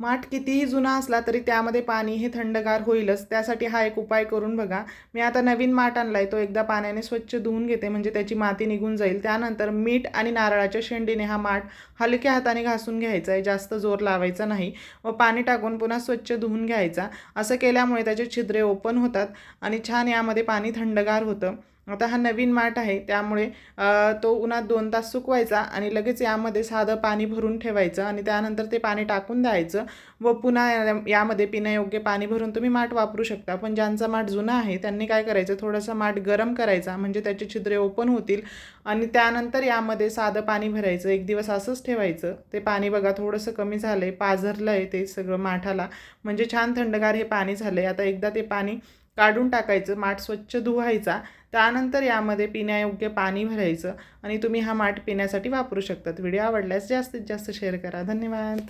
माठ कितीही जुना असला तरी त्यामध्ये पाणी हे थंडगार होईलच. त्यासाठी हा एक उपाय करून बघा. मी आता नवीन माठ आणला आहे तो एकदा पाण्याने स्वच्छ धुवून घेते म्हणजे त्याची माती निघून जाईल. त्यानंतर मीठ आणि नारळाच्या शेंडीने हा माठ हलक्या हाताने घासून घ्यायचा आहे जास्त जोर लावायचा नाही. व पाणी टाकून पुन्हा स्वच्छ धुवून घ्यायचा. असं केल्यामुळे त्याचे छिद्रे ओपन होतात आणि छान यामध्ये पाणी थंडगार होतं. आता हा नवीन माठ आहे त्यामुळे तो उन्हात दोन तास सुकवायचा आणि लगेच यामध्ये साधं पाणी भरून ठेवायचं आणि त्यानंतर ते पाणी टाकून द्यायचं व पुन्हा या- यामध्ये पिण्यायोग्य पाणी भरून तुम्ही माठ वापरू शकता. पण ज्यांचा माठ जुना आहे त्यांनी काय करायचं थोडासा माठ गरम करायचा म्हणजे त्याचे छिद्रे ओपन होतील आणि त्यानंतर यामध्ये साधं पाणी भरायचं. एक दिवस असंच ठेवायचं. ते पाणी बघा थोडंसं कमी झालं आहे पाझरलं आहे ते सगळं माठाला. म्हणजे छान थंडगार हे पाणी झालं आहे आता एकदा ते पाणी काढून टाकायचं माठ स्वच्छ धुवायचा त्यानंतर यामध्ये पिण्यायोग्य पाणी भरायचं आणि तुम्ही हा माठ पिण्यासाठी वापरू शकतात. व्हिडिओ आवडल्यास जास्तीत जास्त शेअर करा. धन्यवाद.